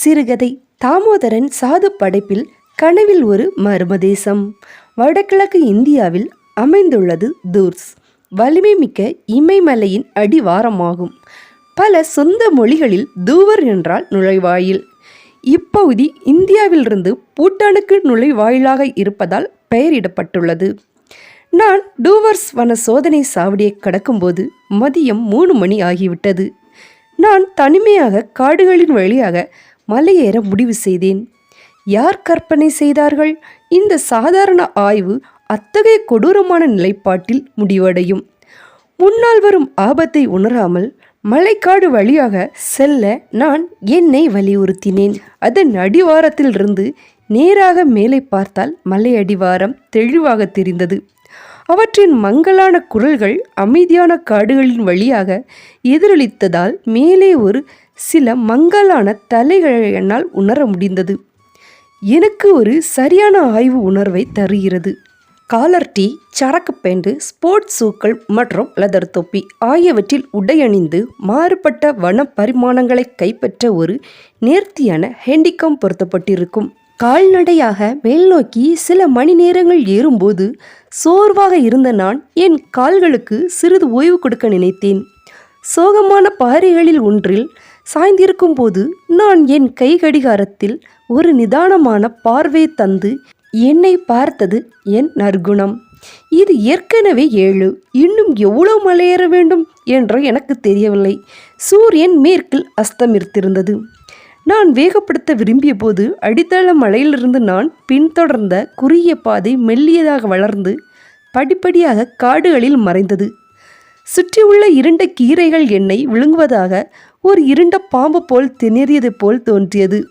சிறுகதை தாமோதரன் சாது படைப்பில் கனவில் ஒரு மர்மதேசம் வடகிழக்கு இந்தியாவில் அமைந்துள்ளது தூர்ஸ். வலிமை மிக்க இமயமலையின் அடிவாரமாகும். பல சொந்த மொழிகளில் தூவர் என்றால் நுழைவாயில். இப்பகுதி இந்தியாவிலிருந்து பூட்டானுக்கு நுழைவாயிலாக இருப்பதால் பெயரிடப்பட்டுள்ளது. நான் டூவர்ஸ் வன சோதனை சாவடியை கடக்கும்போது மதியம் மூணு மணி ஆகிவிட்டது. நான் தனிமையாக காடுகளின் வழியாக மலையேற முடிவு செய்தேன். யார் கற்பனை செய்தார்கள்? இந்த சாதாரண ஆய்வு அத்தகைய கொடூரமான நிலைப்பாட்டில் முடிவடையும். முன்னால் வரும் ஆபத்தை உணராமல் மலைக்காடு வழியாக செல்ல நான் என்னை வலியுறுத்தினேன். அதன் அடிவாரத்திலிருந்து நேராக மேலே பார்த்தால் மலை அடிவாரம் தெளிவாக தெரிந்தது. அவற்றின் மங்கலான குரல்கள் அமைதியான காடுகளின் வழியாக எதிரொலித்ததால் மேலே ஒரு சில மங்கலான தலைகளை என்னால் உணர முடிந்தது. எனக்கு ஒரு சரியான ஆய்வு உணர்வை தருகிறது. காலர் டீ சரக்கு பேண்டு ஸ்போர்ட்ஸ் ஷூக்கள் மற்றும் லெதர் தொப்பி ஆகியவற்றில் உடையணிந்து மாறுபட்ட வன பரிமாணங்களை கைப்பற்ற ஒரு நேர்த்தியான ஹேண்டிகம் பொருத்தப்பட்டிருக்கும். கால்நடையாக மேல் நோக்கி சில மணி நேரங்கள் ஏறும்போது சோர்வாக இருந்த நான் என் கால்களுக்கு சிறிது ஓய்வு கொடுக்க நினைத்தேன். சோகமான பாறைகளில் ஒன்றில் சாய்ந்திருக்கும் போது நான் என் கை கடிகாரத்தில் ஒரு நிதானமான பார்வை தந்து என்னை பார்த்தது என் நற்குணம். இது ஏற்கனவே ஏழு. இன்னும் எவ்வளவு மலையேற வேண்டும் என்று எனக்கு தெரியவில்லை. சூரியன் மேற்கில் அஸ்தமித்திருந்தது. நான் வேகப்படுத்த விரும்பிய போது அடித்தள மலையிலிருந்து நான் பின்தொடர்ந்த குறுகிய பாதை மெல்லியதாக வளர்ந்து படிப்படியாக காடுகளில் மறைந்தது. சுற்றியுள்ள இருண்ட கீரைகள் என்னை விழுங்குவதாக ஒரு இருண்ட பாம்பு போல் திணறியது போல் தோன்றியது.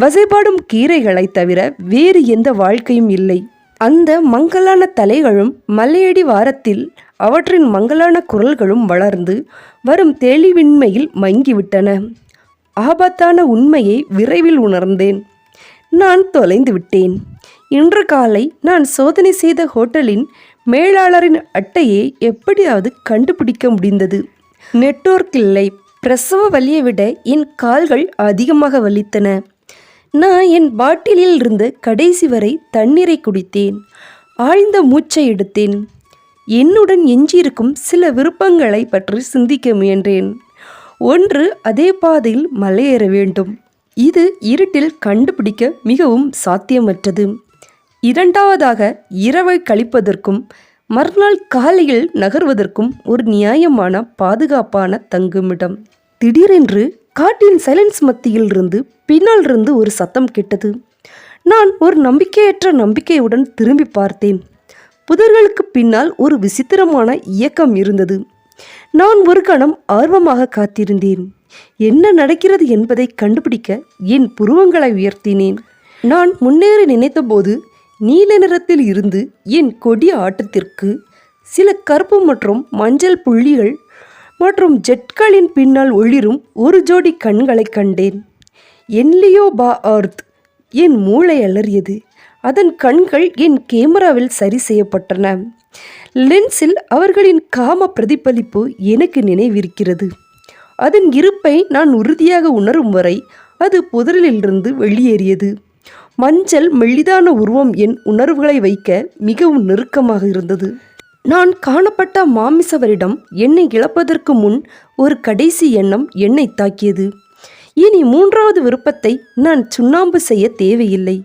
வசைபாடும் கீரைகளை தவிர வேறு எந்த வாழ்க்கையும் இல்லை. அந்த மங்கலான தலைகளும் மலையடி வாரத்தில் அவற்றின் மங்கலான குரல்களும் வளர்ந்து வரும் தெளிவின்மையில் மங்கிவிட்டன. ஆபத்தான உண்மையை விரைவில் உணர்ந்தேன். நான் தொலைந்து விட்டேன். இன்று காலை நான் சோதனை செய்த ஹோட்டலின் மேலாளரின் அட்டையை எப்படியாவது கண்டுபிடிக்க முடிந்தது. நெட்வொர்க் இல்லை. பிரசவ வலியை விட என் கால்கள் அதிகமாக வலித்தன. நான் என் பாட்டிலில் இருந்து கடைசி வரை தண்ணீரை குடித்தேன். ஆழ்ந்த மூச்சை எடுத்தேன். என்னுடன் எஞ்சியிருக்கும் சில விருப்பங்களை பற்றி சிந்திக்க முயன்றேன். ஒன்று அதே பாதையில் மலையேற வேண்டும். இது இருட்டில் கண்டுபிடிக்க மிகவும் சாத்தியமற்றது. இரண்டாவதாக இரவை கழிப்பதற்கும் மறுநாள் காலையில் நகர்வதற்கும் ஒரு நியாயமான பாதுகாப்பான தங்குமிடம். திடீரென்று காட்டின் சைலன்ஸ் மத்தியில் இருந்து பின்னால் இருந்து ஒரு சத்தம் கேட்டது. நான் ஒரு நம்பிக்கையற்ற நம்பிக்கையுடன் திரும்பி பார்த்தேன். புதர்களுக்கு பின்னால் ஒரு விசித்திரமான இயக்கம் இருந்தது. நான் ஒரு கணம் ஆர்வமாக காத்திருந்தேன். என்ன நடக்கிறது என்பதை கண்டுபிடிக்க என் புருவங்களை உயர்த்தினேன். நான் முன்னேற நினைத்தபோது நீல நிறத்தில் இருந்து என் கொடி ஆட்டத்திற்கு சில கருப்பு மற்றும் மஞ்சள் புள்ளிகள் மற்றும் ஜெட்களின் பின்னால் ஒளிரும் ஒரு ஜோடி கண்களை கண்டேன். என்லியோ பா ஆர்த் என் மூளை அலறியது. அதன் கண்கள் என் கேமராவில் சரி செய்யப்பட்டன. லென்ஸில் அவர்களின் காம பிரதிபலிப்பு எனக்கு நினைவிருக்கிறது. அதன் இருப்பை நான் உறுதியாக உணரும் வரை அது புதரிலிருந்து வெளியேறியது. மஞ்சள் மெல்லிதான உருவம் என் உணர்வுகளை வைக்க மிகவும் நெருக்கமாக இருந்தது. நான் காணப்பட்ட மாமிசவரிடம் என்னை இழப்பதற்கு முன் ஒரு கடைசி எண்ணம் என்னை தாக்கியது. இனி மூன்றாவது விருப்பத்தை நான் சுண்ணாம்பு செய்ய தேவையில்லை.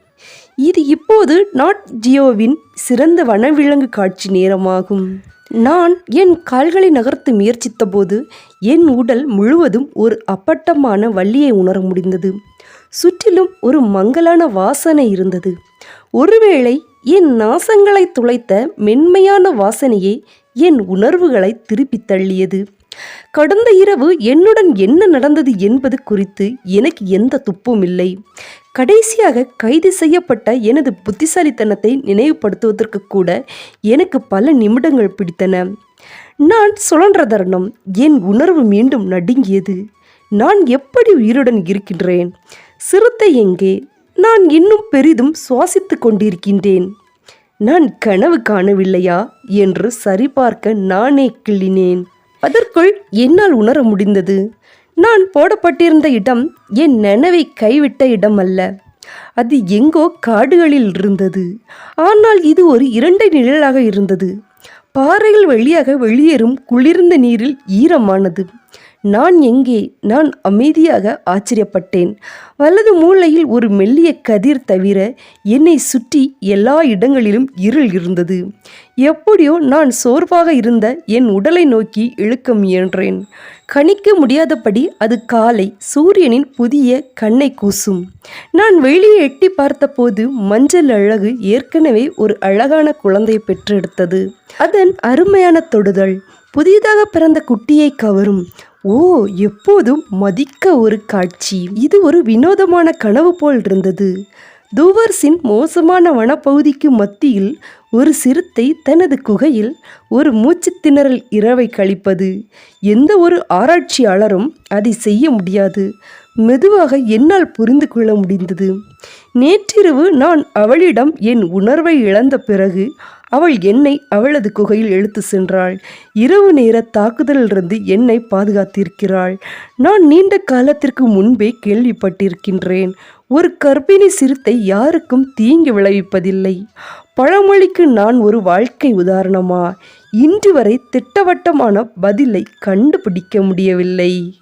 இது இப்போது நாட் ஜியோவின் சிறந்த வனவிலங்கு காட்சி நேரமாகும். நான் என் கால்களை நகர்த்து முயற்சித்தபோது என் உடல் முழுவதும் ஒரு அப்பட்டமான வள்ளியை உணர முடிந்தது. சுற்றிலும் ஒரு மங்கலான வாசனை இருந்தது. ஒருவேளை என் நாசங்களை துளைத்த மென்மையான வாசனையே என் உணர்வுகளை திருப்பித் தள்ளியது. கடந்த இரவு என்னுடன் என்ன நடந்தது என்பது குறித்து எனக்கு எந்த துப்பும் இல்லை. கடைசியாக கைது செய்யப்பட்ட எனது புத்திசாலித்தனத்தை நினைவுபடுத்துவதற்கு கூட எனக்கு பல நிமிடங்கள் பிடித்தன. நான் சுழன்ற தருணம் என் உணர்வு மீண்டும் நடுங்கியது. நான் எப்படி உயிருடன் இருக்கின்றேன்? சிறுத்தை எங்கே? நான் இன்னும் பெரிதும் சுவாசித்து கொண்டிருக்கின்றேன். நான் கனவு காணவில்லையா? என்று சரிபார்க்க நானே கிள்ளினேன். அதற்குள் என்னால் உணர முடிந்தது. நான் போடப்பட்டிருந்த இடம் என் நினைவை கைவிட்ட இடம் அல்ல அது எங்கோ காடுகளில் இருந்தது. ஆனால் இது ஒரு இரண்டை நிழலாக இருந்தது. பாறைகள் வழியாக வெளியேறும் குளிர்ந்த நீரில் ஈரமானது. நான் எங்கே? நான் அமைதியாக ஆச்சரியப்பட்டேன். வலது மூளையில் ஒரு மெல்லிய கதிர் தவிர என்னை சுற்றி எல்லா இடங்களிலும் இருள் இருந்தது. எப்படியோ நான் சோர்வாக இருந்த என் உடலை நோக்கி இழுக்க முயன்றேன். கணிக்க முடியாதபடி அது காலை சூரியனின் புதிய கண்ணை கூசும். நான் வெளியே எட்டி பார்த்தபோது மஞ்சள் அழகு ஏற்கனவே ஒரு அழகான குழந்தை பெற்றெடுத்தது. அதன் அருமையான தொடுதல் புதிதாக பிறந்த குட்டியை கவரும் ஓ எப்போதும் மதிக்க ஒரு காட்சி. இது ஒரு வினோதமான கனவு போல் இருந்தது. தூவர்ஸின் மோசமான வனப்பகுதிக்கு மத்தியில் ஒரு சிறுத்தை தனது குகையில் ஒரு மூச்சு திணறல் இரவை கழிப்பது. எந்த ஒரு ஆராய்ச்சியாளரும் அதை செய்ய முடியாது. மெதுவாக என்னால் புரிந்து கொள்ள முடிந்தது. நேற்றிரவு நான் அவளிடம் என் உணர்வை இழந்த பிறகு அவள் என்னை அவளது குகையில் எழுத்து சென்றாள். இரவு நேர தாக்குதலிலிருந்து என்னை பாதுகாத்திருக்கிறாள். நான் நீண்ட காலத்திற்கு முன்பே கேள்விப்பட்டிருக்கின்றேன். ஒரு கர்ப்பிணி சிறுத்தை யாருக்கும் தீங்கு விளைவிப்பதில்லை. பழமொழிக்கு நான் ஒரு வாழ்க்கை உதாரணமா? இன்று வரை திட்டவட்டமான பதிலை கண்டுபிடிக்க முடியவில்லை.